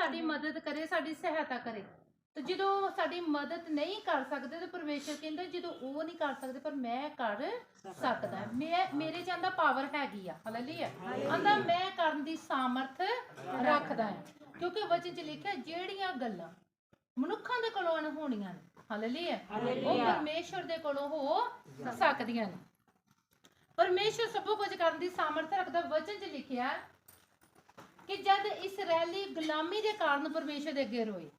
ਸਾਡੀ ਮਦਦ ਕਰੇ ਸਾਡੀ ਸਹਾਇਤਾ ਕਰੇ। ਤੇ ਜਦੋਂ ਸਾਡੀ ਮਦਦ ਨਹੀਂ ਕਰ ਸਕਦੇ ਤੇ ਪਰਮੇਸ਼ਰ ਕਹਿੰਦਾ ਜਦੋਂ ਉਹ ਨਹੀਂ ਕਰ ਸਕਦੇ ਪਰ ਮੈਂ ਕਰ ਸਕਦਾ। ਮੈਂ ਮੇਰੇ ਚ ਆਂਦਾ ਪਾਵਰ ਹੈਗੀ ਆ। ਹਾਲੇਲੂਇਆ ਆਂਦਾ ਮੈਂ ਕਰਨ ਦੀ ਸਾਮਰਥ ਰੱਖਦਾ ਹਾਂ। ਕਿਉਂਕਿ ਵਚਨ ਚ ਲਿਖਿਆ ਜਿਹੜੀਆਂ ਗੱਲਾਂ ਮਨੁੱਖਾਂ ਦੇ ਕੋਲੋਂ ਅਣਹੋਣੀਆਂ ਨੇ। ਹਾਲੇਲੂਇਆ ਉਹ ਪਰਮੇਸ਼ਰ ਦੇ ਕੋਲੋਂ ਹੋ ਸਕਦੀਆਂ ਨੇ। ਪਰਮੇਸ਼ਰ ਸਭ ਕੁਝ ਕਰਨ ਦੀ ਸਾਮਰਥ ਰੱਖਦਾ। ਵਚਨ ਚ ਲਿਖਿਆ ਕਿ ਜਦ ਇਸرائیਲੀ ਗੁਲਾਮੀ ਦੇ ਕਾਰਨ ਪਰਮੇਸ਼ਰ ਦੇ ਅੱਗੇ ਰੋਏ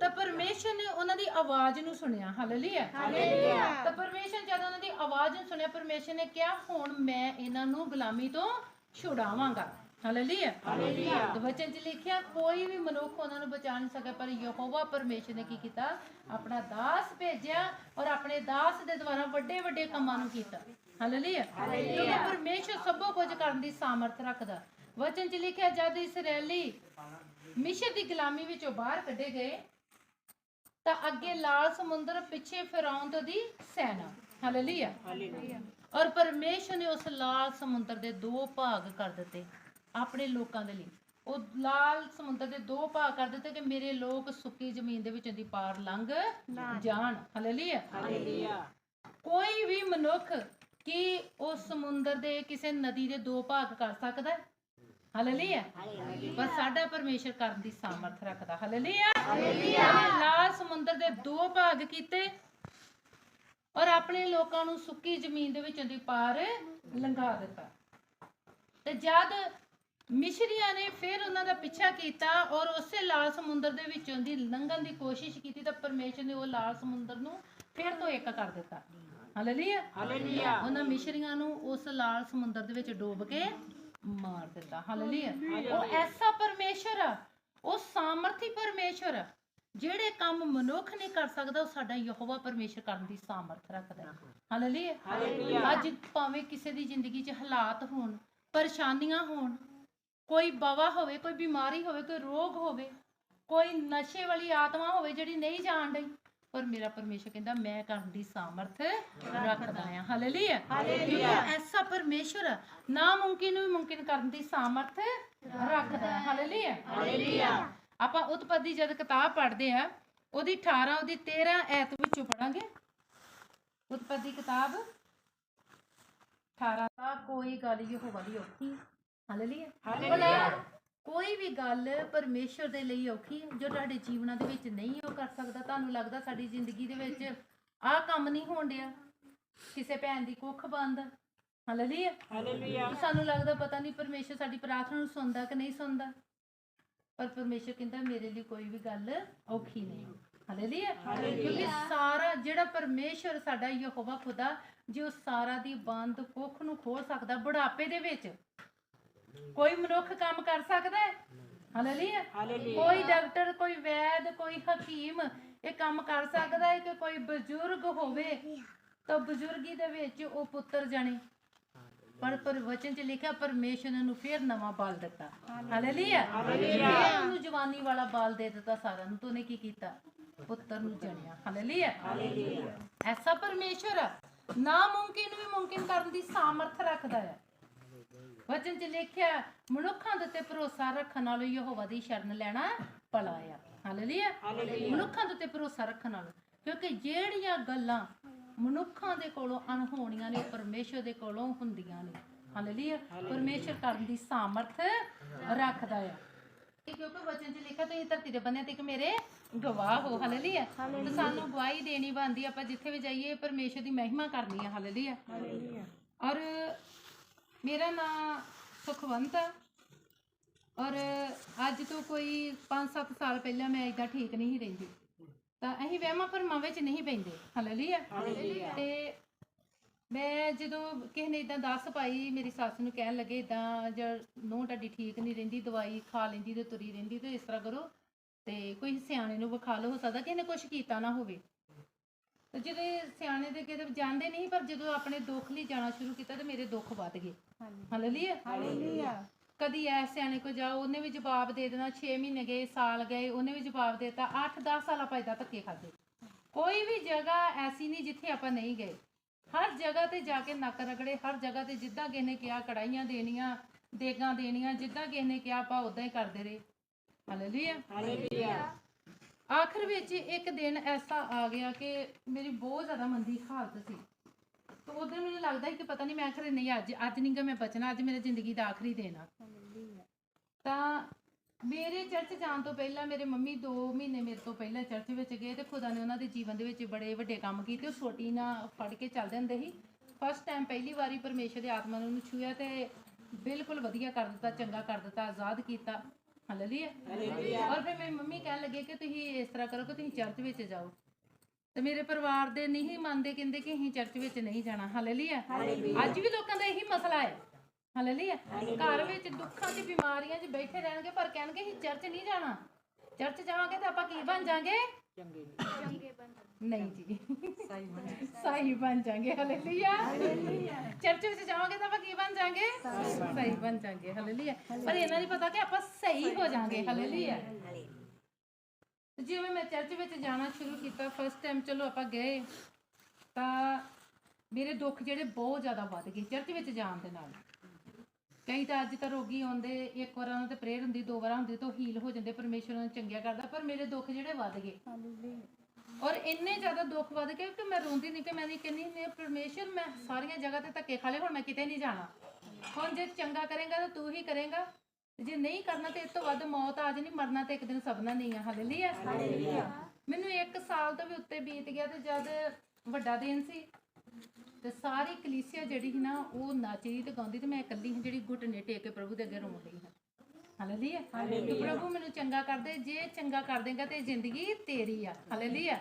ਤਾਂ ਪਰਮੇਸ਼ਰ ਨੇ ਉਹਨਾਂ ਦੀ ਆਵਾਜ਼ ਨੂੰ ਸੁਣਿਆ ਹਾਲੇਲੂਇਆ। ਹਾਲੇਲੂਇਆ। ਤਾਂ ਪਰਮੇਸ਼ਰ ਜਦ ਉਹਨਾਂ ਦੀ ਆਵਾਜ਼ ਨੂੰ ਸੁਣਿਆ ਪਰਮੇਸ਼ਰ ਨੇ ਕਿਹਾ ਹੁਣ ਮੈਂ ਇਹਨਾਂ ਨੂੰ ਗੁਲਾਮੀ ਤੋਂ ਛੁਡਾਵਾਂਗਾ। ਹਾਲੇਲੂਇਆ। ਹਾਲੇਲੂਇਆ। ਵਚਨ 'ਚ ਲਿਖਿਆ ਕੋਈ ਵੀ ਮਨੁੱਖ ਉਹਨਾਂ ਨੂੰ ਬਚਾ ਨਹੀਂ ਸਕਿਆ ਪਰ ਯਹੋਵਾ ਪਰਮੇਸ਼ਰ ਨੇ ਕੀ ਕੀਤਾ? ਆਪਣਾ ਦਾਸ ਭੇਜਿਆ ਔਰ ਆਪਣੇ ਦਾਸ ਦੇ ਦੁਆਰਾ ਵੱਡੇ ਵੱਡੇ ਕੰਮਾਂ ਨੂੰ ਕੀਤਾ। ਹਾਲੇਲੂਇਆ। ਹਾਲੇਲੂਇਆ। ਪਰਮੇਸ਼ਰ ਸਭੋ ਕੁਝ ਕਰਨ ਦੀ ਸਮਰੱਥ ਰੱਖਦਾ। ਵਚਨ 'ਚ ਲਿਖਿਆ ਜਦ ਇਸرائیਲੀ ਮਿਸ਼ਰ ਦੀ ਗੁਲਾਮੀ ਵਿੱਚੋਂ ਬਾਹਰ ਕੱਢੇ ਗਏ ਤਾਂ ਅੱਗੇ ਲਾਲ ਸਮੁੰਦਰ ਪਿੱਛੇ ਫਰਾਉਨ ਦੀ ਸੈਨਾ। ਹਾਲੇਲੂਇਆ ਔਰ ਪਰਮੇਸ਼ਰ ਨੇ ਉਸ ਲਾਲ ਸਮੁੰਦਰ ਦੇ ਦੋ ਭਾਗ ਕਰ ਦਿੱਤੇ ਆਪਣੇ ਲੋਕਾਂ ਦੇ ਲਈ। ਉਹ ਲਾਲ ਸਮੁੰਦਰ ਦੇ ਦੋ ਭਾਗ ਕਰ ਦਿੱਤੇ ਕਿ ਮੇਰੇ ਲੋਕ ਸੁੱਕੀ ਜ਼ਮੀਨ ਦੇ ਵਿੱਚੋਂ ਦੀ ਪਾਰ ਲੰਘ ਜਾਣ। ਹਾਲੇਲੂਇਆ ਹਾਲੇਲੂਇਆ ਕੋਈ ਵੀ ਮਨੁੱਖ ਕੀ ਉਸ ਸਮੁੰਦਰ ਦੇ ਕਿਸੇ ਨਦੀ ਦੇ ਦੋ ਭਾਗ ਕਰ ਸਕਦਾ ਹੈ? ਹਾਲੇਲੂਇਆ ਪਰ ਸਾਡਾ ਪਰਮੇਸ਼ਰ ਕਰਨ ਦੀ ਸਾਮਰਥ ਰੱਖਦਾ। ਹਾਲੇਲੂਇਆ ਹਾਲੇਲੂਇਆ ਲਾਲ ਸਮੁੰਦਰ ਦੇ ਦੋ ਭਾਗ ਕੀਤੇ ਔਰ ਆਪਣੇ ਲੋਕਾਂ ਨੂੰ ਸੁੱਕੀ ਜ਼ਮੀਨ ਦੇ ਵਿੱਚੋਂ ਦੀ ਪਾਰ ਲੰਘਾ ਦਿੱਤਾ। ਤੇ ਜਦ ਮਿਸ਼ਰੀਆਂ ਨੇ ਫਿਰ ਉਹਨਾਂ ਦਾ ਪਿੱਛਾ ਕੀਤਾ ਔਰ ਉਸੇ ਲਾਲ ਸਮੁੰਦਰ ਦੇ ਵਿੱਚੋਂ ਦੀ ਲੰਘਣ ਦੀ ਕੋਸ਼ਿਸ਼ ਕੀਤੀ ਤਾਂ ਪਰਮੇਸ਼ਰ ਨੇ ਉਹ ਲਾਲ ਸਮੁੰਦਰ ਨੂੰ ਫਿਰ ਤੋਂ ਇੱਕ ਕਰ ਦਿੱਤਾ। ਹਾਲੇਲੂਇਆ ਹਾਲੇਲੂਇਆ ਉਹਨਾਂ ਮਿਸ਼ਰੀਆਂ ਨੂੰ ਉਸ ਲਾਲ ਸਮੁੰਦਰ ਦੇ ਵਿੱਚ ਡੋਬ ਕੇ ਮਾਰ ਦਿੱਤਾ ਹਾਲੇਲੂਇਆ। ਉਹ ਐਸਾ ਪਰਮੇਸ਼ਰ ਆ ਉਹ ਸਾਮਰਥੀ ਪਰਮੇਸ਼ਰ ਆ ਜਿਹੜੇ ਕੰਮ ਮਨੁੱਖ ਨਹੀਂ ਕਰ ਸਕਦਾ ਉਹ ਸਾਡਾ ਯਹੋਵਾ ਪਰਮੇਸ਼ਰ ਕਰਨ ਦੀ ਸਾਮਰਥ ਰੱਖਦਾ ਹਾਲੇਲੂਇਆ। ਅੱਜ ਭਾਵੇਂ ਕਿਸੇ ਦੀ ਜ਼ਿੰਦਗੀ 'ਚ ਹਾਲਾਤ ਹੋਣ ਪਰੇਸ਼ਾਨੀਆਂ ਹੋਣ ਕੋਈ ਬਵਾ ਹੋਵੇ ਕੋਈ ਬਿਮਾਰੀ ਹੋਵੇ ਕੋਈ ਰੋਗ ਹੋਵੇ ਕੋਈ ਨਸ਼ੇ ਵਾਲੀ ਆਤਮਾ ਹੋਵੇ ਜਿਹੜੀ ਨਹੀਂ ਜਾਣ ਡਈ ਪਰ ਮੇਰਾ ਪਰਮੇਸ਼ਰ ਕਹਿੰਦਾ ਮੈਂ ਕਰਨ ਦੀ ਸਾਮਰਥ ਰੱਖਦਾ ਹਾਂ। ਹਾਲੇਲੂਇਆ। ਹਾਲੇਲੂਇਆ। ਐਸਾ ਪਰਮੇਸ਼ਰ ਨਾ ਮੁਮਕਿਨ ਨੂੰ ਮੁਮਕਿਨ ਕਰਨ ਦੀ ਸਾਮਰਥ ਰੱਖਦਾ ਹੈ। ਹਾਲੇਲੂਇਆ। ਹਾਲੇਲੂਇਆ। ਆਪਾਂ ਉਤਪਤੀ ਜਦ ਕਿਤਾਬ ਪੜ੍ਹਦੇ ਆ ਉਹਦੀ 18 ਉਹਦੀ 13 ਐਤ ਵਿੱਚੋਂ ਪੜਾਂਗੇ ਉਤਪਤੀ ਕਿਤਾਬ 18 ਦਾ ਕੋਈ ਗੱਲ ਯਹੋਵਾ ਦੀ ਔਖੀ। ਹਾਲੇਲੂਇਆ। ਹਾਲੇਲੂਇਆ। ਕੋਈ ਵੀ ਗੱਲ ਪਰਮੇਸ਼ਰ ਦੇ ਲਈ ਔਖੀ ਹੈ ਜੋ ਤੁਹਾਡੇ ਜੀਵਨਾਂ ਦੇ ਵਿੱਚ ਨਹੀਂ ਉਹ ਕਰ ਸਕਦਾ ਤੁਹਾਨੂੰ ਲੱਗਦਾ ਸਾਡੀ ਜ਼ਿੰਦਗੀ ਦੇ ਵਿੱਚ ਆਹ ਕੰਮ ਨਹੀਂ ਹੋਣ ਡਿਆ ਕਿਸੇ ਭੈਣ ਦੀ ਕੁੱਖ ਬੰਦ ਹਾਲੇਲੂਇਆ। ਹਾਲੇਲੂਇਆ। ਸਾਨੂੰ ਲੱਗਦਾ ਪਤਾ ਨਹੀਂ ਪਰਮੇਸ਼ਰ ਸਾਡੀ ਪ੍ਰਾਰਥਨਾ ਨੂੰ ਸੁਣਦਾ ਕਿ ਨਹੀਂ ਸੁਣਦਾ ਪਰ ਪਰਮੇਸ਼ਰ ਕਹਿੰਦਾ ਮੇਰੇ ਲਈ ਕੋਈ ਵੀ ਗੱਲ ਔਖੀ ਨਹੀਂ। ਹਾਲੇਲੂਇਆ। ਕਿਉਂਕਿ ਸਾਰਾ ਜਿਹੜਾ ਪਰਮੇਸ਼ਰ ਸਾਡਾ ਯਹੋਵਾ ਖੁਦਾ ਜੋ ਸਾਰਾ ਦੀ ਬੰਦ ਕੁੱਖ ਨੂੰ ਖੋਲ ਸਕਦਾ ਬੁਢਾਪੇ ਦੇ ਵਿੱਚ ਕੋਈ ਮਨੁੱਖ ਕੰਮ ਕਰ ਸਕਦਾ ਹੈ? ਹਾਲੇਲੂਇਆ। ਕੋਈ ਡਾਕਟਰ ਕੋਈ ਵੈਦ ਕੋਈ ਹਕੀਮ ਇਹ ਕੰਮ ਕਰ ਸਕਦਾ ਹੈ ਕਿ ਕੋਈ ਬਜ਼ੁਰਗ ਹੋਵੇ ਤਾਂ ਬਜ਼ੁਰਗੀ ਦੇ ਵਿੱਚ ਉਹ ਪੁੱਤਰ ਜਣੇ। ਪਰ ਪਰ ਵਚਨ ਚ ਲਿਖਿਆ ਪਰਮੇਸ਼ਰ ਨੇ ਫੇਰ ਨਵਾਂ ਬਾਲ ਦਿੱਤਾ। ਹਾਲੇਲੂਇਆ। ਹਾਲੇਲੂਇਆ। ਉਹਨੂੰ ਜਵਾਨੀ ਵਾਲਾ ਬਾਲ ਦੇ ਦਿੱਤਾ ਸਾਰਿਆਂ ਨੂੰ। ਤੋਂ ਨੇ ਕੀ ਕੀਤਾ? ਪੁੱਤਰ ਨੂੰ ਜਣਿਆ। ਹਾਲੇਲੂਇਆ। ਹਾਲੇਲੂਇਆ। ਐਸਾ ਪਰਮੇਸ਼ਰ ਨਾ ਮੁਮਕਿਨ ਵੀ ਮੁਮਕਿਨ ਕਰਨ ਦੀ ਸਾਮਰਥ ਰੱਖਦਾ ਹੈ। ਵਚਨ ਚ ਲਿਖਿਆ ਮਨੁੱਖਾਂ ਦੇ ਉੱਤੇ ਭਰੋਸਾ ਰੱਖਣ ਨਾਲੋਂ ਯਹੋਵਾ ਦੀ ਸ਼ਰਨ ਲੈਣਾ ਭਲਾ ਆ। ਹਾਲੇਲੂਇਆ ਮਨੁੱਖਾਂ ਦੇ ਉੱਤੇ ਭਰੋਸਾ ਰੱਖਣ ਨਾਲੋਂ ਕਿਉਂਕਿ ਜਿਹੜੀਆਂ ਗੱਲਾਂ ਮਨੁੱਖਾਂ ਦੇ ਕੋਲੋਂ ਅਣਹੋਣੀਆਂ ਨੇ ਪਰਮੇਸ਼ਰ ਦੇ ਕੋਲੋਂ ਹੁੰਦੀਆਂ ਨੇ। ਹਾਲੇਲੂਇਆ ਪਰਮੇਸ਼ਰ ਕਰਨ ਦੀ ਸਾਮਰਥ ਰੱਖਦਾ ਆ। ਇਹ ਕਿਉਂਕਿ ਵਚਨ 'ਚ ਲਿਖਿਆ ਤੁਸੀਂ ਧਰਤੀ ਦੇ ਬੰਨਿਆਂ ਤੇ ਕਿ ਮੇਰੇ ਗਵਾਹ ਹੋ। ਹਾਲੇਲੂਇਆ ਤੇ ਸਾਨੂੰ ਗਵਾਹੀ ਦੇਣੀ ਬਣਦੀ ਆਪਾਂ ਜਿੱਥੇ ਵੀ ਜਾਈਏ ਪਰਮੇਸ਼ਰ ਦੀ ਮਹਿਮਾ ਕਰਨੀ ਆ। ਹਾਲੇਲੂਇਆ ਔਰ ਮੇਰਾ ਨਾਮ ਸੁਖਵੰਤ ਆ। ਔਰ ਅੱਜ ਤੋਂ ਕੋਈ 5-7 ਸਾਲ ਪਹਿਲਾਂ ਮੈਂ ਇਦਾਂ ਠੀਕ ਨਹੀਂ ਸੀ ਰਹਿੰਦੀ। ਤਾਂ ਅਸੀਂ ਵਹਿਮਾਂ ਭਰਮਾਂ ਵਿੱਚ ਨਹੀਂ ਪੈਂਦੇ। ਹਾਲੇਲੂਇਆ। ਤੇ ਮੈਂ ਜਦੋਂ ਕਿਸੇ ਨੇ ਇਦਾਂ ਦੱਸ ਪਾਈ ਮੇਰੀ ਸੱਸ ਨੂੰ ਕਹਿਣ ਲੱਗੇ ਇਦਾਂ ਜੇ ਨੂੰਹ ਤੁਹਾਡੀ ਠੀਕ ਨਹੀਂ ਰਹਿੰਦੀ ਦਵਾਈ ਖਾ ਲੈਂਦੀ ਤੇ ਤੁਰੀ ਰਹਿੰਦੀ ਤੇ ਇਸ ਤਰ੍ਹਾਂ ਕਰੋ। ਤੇ ਕੋਈ ਸਿਆਣੇ ਨੂੰ ਵਿਖਾ ਲਓ ਹੋ ਸਕਦਾ ਕਿਸੇ ਨੇ ਕੁਝ ਕੀਤਾ ਨਾ ਹੋਵੇ। ਜਿਹੜੇ ਸਿਆਣੇ ਦੇ ਕਿਤੇ ਜਾਂਦੇ ਨਹੀਂ ਪਰ ਜਦੋਂ ਆਪਣੇ ਦੁੱਖ ਲਈ ਜਾਣਾ ਸ਼ੁਰੂ ਕੀਤਾ ਤੇ ਮੇਰੇ ਦੁੱਖ ਵੱਧ ਗਏ। ਹਾਲੇਲੂਇਆ। ਹਾਲੇਲੂਇਆ। ਕਦੀ ਐ ਸਿਆਣੇ ਕੋ ਜਾਓ ਉਹਨੇ ਵੀ ਜਵਾਬ ਦੇ ਦੇਣਾ 6 ਮਹੀਨੇ ਗਏ ਸਾਲ ਗਏ ਉਹਨੇ ਵੀ ਜਵਾਬ ਦੇਤਾ 8-10 ਸਾਲ ਆਪਾਂ ਏਦਾਂ ਧੱਕੇ ਖਾਦੇ ਕੋਈ ਵੀ ਜਗ੍ਹਾ ਐਸੀ ਨਹੀਂ ਜਿੱਥੇ ਆਪਾਂ ਨਹੀਂ ਗਏ। ਹਰ ਜਗ੍ਹਾ ਤੇ ਜਾ ਕੇ ਨੱਕ ਰਗੜੇ ਹਰ ਜਗ੍ਹਾ ਤੇ ਜਿੱਦਾਂ ਕਿਸੇ ਨੇ ਕਿਹਾ ਕੜਾਈਆਂ ਦੇਣੀਆਂ ਦੇਗਾਂ ਦੇਣੀਆਂ ਜਿੱਦਾਂ ਕਿਸੇ ਨੇ ਕਿਹਾ ਆਪਾਂ ਉਦਾਂ ਹੀ ਕਰਦੇ ਰਹੇ। ਹਾਲੇਲੂਇਆ। ਆਖਰ ਵਿੱਚ ਇੱਕ ਦਿਨ ਐਸਾ ਆ ਗਿਆ ਕਿ ਮੇਰੀ ਬਹੁਤ ਜ਼ਿਆਦਾ ਮੰਦੀ ਹਾਲਤ ਸੀ। ਤੇ ਉਦੋਂ ਮੈਨੂੰ ਲੱਗਦਾ ਸੀ ਕਿ ਪਤਾ ਨਹੀਂ ਮੈਂ ਆਖਰ ਨਹੀਂ, ਅੱਜ ਅੱਜ ਨਹੀਂ ਗਾ ਮੈਂ ਬਚਣਾ, ਅੱਜ ਮੇਰੇ ਜ਼ਿੰਦਗੀ ਦਾ ਆਖਰੀ ਦਿਨ ਆ। ਤਾਂ ਮੇਰੇ ਚਰਚ ਜਾਣ ਤੋਂ ਪਹਿਲਾਂ ਮੇਰੇ ਮੰਮੀ 2 ਮਹੀਨੇ ਮੇਰੇ ਤੋਂ ਪਹਿਲਾਂ ਚਰਚ ਵਿੱਚ ਗਏ ਤੇ ਖੁਦਾ ਨੇ ਉਹਨਾਂ ਦੇ ਜੀਵਨ ਦੇ ਵਿੱਚ ਬੜੇ ਵੱਡੇ ਕੰਮ ਕੀਤੇ। ਉਹ ਛੋਟੀ ਨਾ ਫੜ ਕੇ ਚੱਲਦੇ ਹੁੰਦੇ ਸੀ। ਫਸਟ ਟਾਈਮ ਪਹਿਲੀ ਵਾਰੀ ਪਰਮੇਸ਼ਰ ਦੇ ਆਤਮਾ ਨੇ ਉਹਨੂੰ ਛੂਇਆ ਤੇ ਬਿਲਕੁਲ ਵਧੀਆ ਕਰ ਦਿੱਤਾ, ਚੰਗਾ ਕਰ ਦਿੱਤਾ, ਆਜ਼ਾਦ ਕੀਤਾ। ਹਾਲੇਲੂਇਆ। ਔਰ ਫਿਰ ਮੇਰੀ ਮੰਮੀ ਕਹਿਣ ਲੱਗੇ ਕਿ ਤੁਸੀਂ ਇਸ ਤਰ੍ਹਾਂ ਕਰੋ ਕਿ ਤੁਸੀਂ ਚਰਚ ਵਿੱਚ ਜਾਓ। ਤੇ ਮੇਰੇ ਪਰਿਵਾਰ ਦੇ ਨਹੀਂ ਮੰਨਦੇ ਕਹਿੰਦੇ ਕਿ ਅਸੀਂ ਚਰਚ ਵਿੱਚ ਨਹੀਂ ਜਾਣਾ। ਹਾਲੇਲੂਇਆ। ਅੱਜ ਵੀ ਲੋਕਾਂ ਦਾ ਇਹੀ ਮਸਲਾ ਹੈ। ਹਾਲੇਲੂਇਆ। ਘਰ ਵਿੱਚ ਦੁੱਖਾਂ ਦੀ ਬਿਮਾਰੀਆਂ 'ਚ ਬੈਠੇ ਰਹਿਣਗੇ ਪਰ ਕਹਿਣਗੇ ਅਸੀਂ ਚਰਚ ਨਹੀਂ ਜਾਣਾ। ਚਰਚ ਜਾਵਾਂਗੇ ਤਾਂ ਆਪਾਂ ਕੀ ਬਣ ਜਾਾਂਗੇ। ਨਹੀਂ ਜੀ। ਸਹੀ ਬਣ ਜਾਾਂਗੇ ਹਾਲੇਲੂਇਆ। ਚਰਚ ਵਿੱਚ ਜਾਵਾਂਗੇ ਤਾਂ ਆਪਾਂ ਕੀ ਬਣ ਜਾਾਂਗੇ ਸਹੀ ਬਣ ਜਾਾਂਗੇ ਹਾਲੇਲੂਇਆ। ਪਰ ਇਹਨਾਂ ਨਹੀਂ ਪਤਾ ਕਿ ਆਪਾਂ ਸਹੀ ਹੋ ਜਾਾਂਗੇ ਹਾਲੇਲੂਇਆ। ਜਿਵੇਂ ਮੈਂ ਚਰਚ ਵਿੱਚ ਜਾਣਾ ਸ਼ੁਰੂ ਕੀਤਾ ਫਸਟ ਟਾਈਮ ਚਲੋ ਆਪਾਂ ਗਏ ਤਾਂ ਮੇਰੇ ਦੁੱਖ ਜਿਹੜੇ ਬਹੁਤ ਜ਼ਿਆਦਾ ਵੱਧ ਗਏ ਚਰਚ ਵਿੱਚ ਜਾਣ ਦੇ ਨਾਲ। ਕਈ ਤਾਂ ਅੱਜ ਤਾਂ ਰੋਗੀ ਆਉਂਦੇ ਇੱਕ ਵਾਰ ਉਹਨਾਂ ਤੇ ਪ੍ਰੇਅਰ ਹੁੰਦੀ ਦੋ ਵਾਰ ਹੁੰਦੀ ਤਾਂ ਹੀਲ ਹੋ ਜਾਂਦੇ ਪਰਮੇਸ਼ਰ ਉਹਨਾਂ ਚੰਗਿਆ ਕਰਦਾ ਪਰ ਮੇਰੇ ਦੁੱਖ ਜਿਹੜੇ ਵੱਧ ਗਏ। ਔਰ ਇੰਨੇ ਜ਼ਿਆਦਾ ਦੁੱਖ ਵੱਧ ਗਏ ਕਿ ਮੈਂ ਰੋਂਦੀ ਨਹੀਂ ਕਿ ਮੈਂ ਨਹੀਂ ਕਹਿੰਦੀ ਨੇ ਪਰਮੇਸ਼ਰ ਮੈਂ ਸਾਰੀਆਂ ਜਗ੍ਹਾ ਤੇ ਧੱਕੇ ਖਾ ਲਏ ਹੁਣ ਮੈਂ ਕਿਤੇ ਨਹੀਂ ਜਾਣਾ। ਹੁਣ ਜੇ ਚੰਗਾ ਕਰੇਗਾ ਤਾਂ ਤੂੰ ਹੀ ਕਰੇਗਾ। ਜੇ ਨਹੀਂ ਕਰਨਾ ਤੇ ਇਸ ਤੋਂ ਵੱਧ ਮੌਤ ਆ ਜਾਣੀ ਮਰਨਾ ਤੇ ਇੱਕ ਦਿਨ ਸਭਨਾ ਨਹੀਂ ਆ। ਹਾਲੇਲੂਇਆ। ਮੈਨੂੰ 1 ਸਾਲ ਤੋਂ ਵੀ ਉੱਤੇ ਬੀਤ ਗਿਆ ਤੇ ਜਦ ਵੱਡਾ ਦਿਨ ਸੀ ਤੇ ਸਾਰੀ ਕਲੀਸਿਆ ਜਿਹੜੀ ਸੀ ਨਾ ਉਹ ਨੱਚਦੀ ਤੇ ਗਾਉਂਦੀ ਤੇ ਮੈਂ ਇਕੱਲੀ ਜਿਹੜੀ ਘੁੱਟਨੇ ਟੇਕ ਕੇ ਪ੍ਰਭੂ ਦੇ ਅੱਗੇ ਰੋਣ ਰਹੀ ਹਾਂ। ਹਾਲੇਲੂਇਆ ਕਿ ਪ੍ਰਭੂ ਮੈਨੂੰ ਚੰਗਾ ਕਰਦੇ ਜੇ ਚੰਗਾ ਕਰ ਦੇਗਾ ਤੇ ਜ਼ਿੰਦਗੀ ਤੇਰੀ ਆ। ਹਾਲੇਲੂਇਆ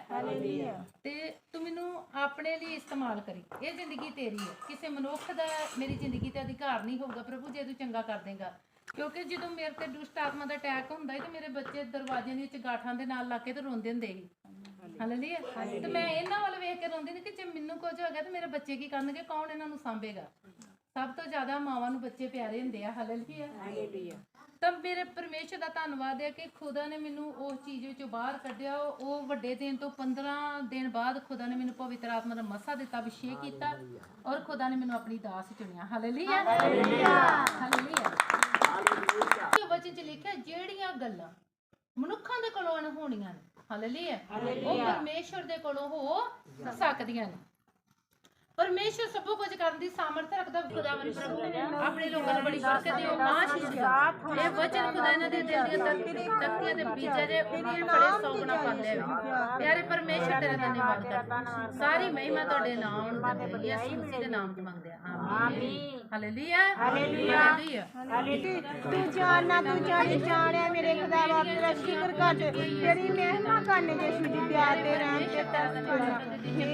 ਤੇ ਤੂੰ ਮੈਨੂੰ ਆਪਣੇ ਲਈ ਇਸਤੇਮਾਲ ਕਰੀ। ਇਹ ਜ਼ਿੰਦਗੀ ਤੇਰੀ ਹੈ ਕਿਸੇ ਮਨੁੱਖ ਦਾ ਮੇਰੀ ਜ਼ਿੰਦਗੀ ਤੇ ਅਧਿਕਾਰ ਨਹੀਂ ਹੋਊਗਾ ਪ੍ਰਭੂ ਜੇ ਤੂੰ ਚੰਗਾ ਕਰ ਦੇਗਾ। ਕਿਉਂਕਿ ਜਦੋਂ ਮੇਰੇ ਤੇ ਦੁਸ਼ਟ ਆਤਮਾ ਦਾ ਅਟੈਕ ਹੁੰਦਾ ਹੈ ਤੇ ਮੇਰੇ ਬੱਚੇ ਦਰਵਾਜ਼ਿਆਂ ਦੇ ਵਿੱਚ ਗਾਠਾਂ ਦੇ ਨਾਲ ਲਾ ਕੇ ਤੇ ਰੋਂਦੇ ਹੁੰਦੇ ਸੀ ਹਾਲੇਲੂਇਆ ਤੇ ਮੈਂ ਇਹਨਾਂ ਵੱਲ ਵੇਖ ਕੇ ਰੋਂਦੀ ਨਹੀਂ ਕਿ ਜੇ ਮੈਨੂੰ ਕੁਝ ਹੋ ਗਿਆ ਤੇ ਮੇਰੇ ਬੱਚੇ ਕੀ ਕਰਨਗੇ? ਕੌਣ ਇਹਨਾਂ ਨੂੰ ਸਾਂਭੇਗਾ? ਸਭ ਤੋਂ ਜ਼ਿਆਦਾ ਮਾਵਾਂ ਨੂੰ ਬੱਚੇ ਪਿਆਰੇ ਹੁੰਦੇ ਆ। ਹਾਲੇਲੂਇਆ ਤਾਂ ਮੇਰੇ ਪਰਮੇਸ਼ਰ ਦਾ ਧੰਨਵਾਦ ਹੈ ਕਿ ਖੁਦਾ ਨੇ ਮੈਨੂੰ ਉਸ ਚੀਜ਼ ਵਿੱਚੋਂ ਬਾਹਰ ਕੱਢਿਆ। ਉਹ ਵੱਡੇ ਦਿਨ ਤੋਂ 15 ਦਿਨ ਬਾਅਦ ਖੁਦਾ ਨੇ ਮੈਨੂੰ ਪਵਿੱਤਰ ਆਤਮਾ ਦਾ ਮਸਾ ਦਿੱਤਾ ਅਭਿਸ਼ੇਕ ਕੀਤਾ ਔਰ ਖੁਦਾ ਨੇ ਮੈਨੂੰ ਆਪਣੀ ਦਾਸ ਚੁਣਿਆ। ਹਾਲੇਲੂਇਆ ਹਾਲੇਲੂਇਆ ਇਹ ਵਚਨ ਚ ਲਿਖਿਆ ਜਿਹੜੀਆਂ ਗੱਲਾਂ ਮਨੁੱਖਾਂ ਦੇ ਕੋਲੋਂ ਅਣਹੋਣੀਆਂ ਨੇ ਹਾਲੇਲੂਇਆ ਉਹ ਪਰਮੇਸ਼ਰ ਦੇ ਕੋਲੋਂ ਹੋ ਸਕਦੀਆਂ ਨੇ। ਪਰਮੇਸ਼ਰ ਸਭ ਕੁਝ ਕਰਨ ਦੀ ਸਾਮਰਥ ਰੱਖਦਾ ਖੁਦਾਵੰ ਪ੍ਰਭੂ ਆਪਣੇ ਲੋਕਾਂ ਨੂੰ ਬੜੀ ਬਰਕਤ ਦਿਓ ਆਸ਼ੀਸ਼ ਇਹ ਵਚਨ ਖੁਦਾ ਇਹਨਾਂ ਦੇ ਦਿਲ ਦੀਆਂ ਤਖਤੀਆਂ ਦੇ ਬੀਜਾਂ ਦੇ ਉਹਦੀਆਂ ਬੜੇ ਸੌਗਣਾ ਪਾਉਂਦੇ ਵੇ ਪਿਆਰੇ ਪਰਮੇਸ਼ਰ ਤੇਰੇ ਦਾ ਧੰਨਵਾਦ ਕਰਦਾ। ਸਾਰੀ ਮਹਿਮਾ ਤੁਹਾਡੇ ਨਾਮ ਨੂੰ ਦਿੰਦੇ ਯਿਸੂ ਮਸੀਹ ਦੇ ਨਾਮ ਚ ਮੰਗਦੇ ਆ। ਆਮੀਨ। ਹਾਲੇਲੂਇਆ ਹਾਲੇਲੂਇਆ ਤੂੰ ਜਾਣਨਾ ਤੂੰ ਜਾਣੀ ਜਾਣਿਆ ਮੇਰੇ ਖੁਦਾਵਾ ਤੇਰਾ ਸ਼ੁਕਰ ਕਰ ਤੇਰੀ ਮਹਿਮਾ ਕਰਨ ਯਿਸੂ ਦੀ ਪਿਆਰ ਦੇ ਨਾਮ ਤੇ ਤਰਸ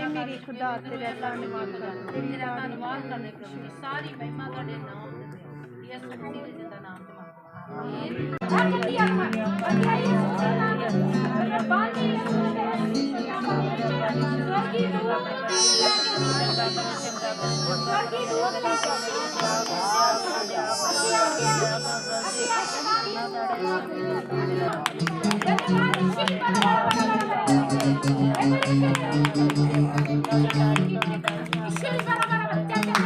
ਮੇਰੇ ਖੁਦਾ ਤੇਰਾ ਧੰਨਵਾਦ। ਕਰਾਂਗੇ ਤੇਰਾ ਧੰਨਵਾਦ ਕਰਦੇ ਪ੍ਰਭੂ ਜੀ ਸਾਰੀ ਮਹਿਮਾ ਤੁਹਾਡੇ ਨਾਮ ਦੇ ਯਿਸੂ ਮਸੀਹ ਦੇ ਜਿੰਦਾ ਨਾਮ ਤੇ ਮੰਗਦੇ ਹਾਂ ਆਮੀਨ ਜਲਦੀ ਆਖਾਂ ਅਧਿਆਇ ਯਿਸੂ ਦੇ ਨਾਮ ਦੇ ਬਾਣੀ ਯਿਸੂ ਦੇ ਸਵਰਗੀ ਦੂਤ ਸਵਰਗੀ ਦੂਤ ਲੈ ਕੇ ਅਸੀਂ ਆ ਗਏ ਅਸੀਂ ਆ ਗਏ ਅਸੀਂ ਆ ਗਏ Please,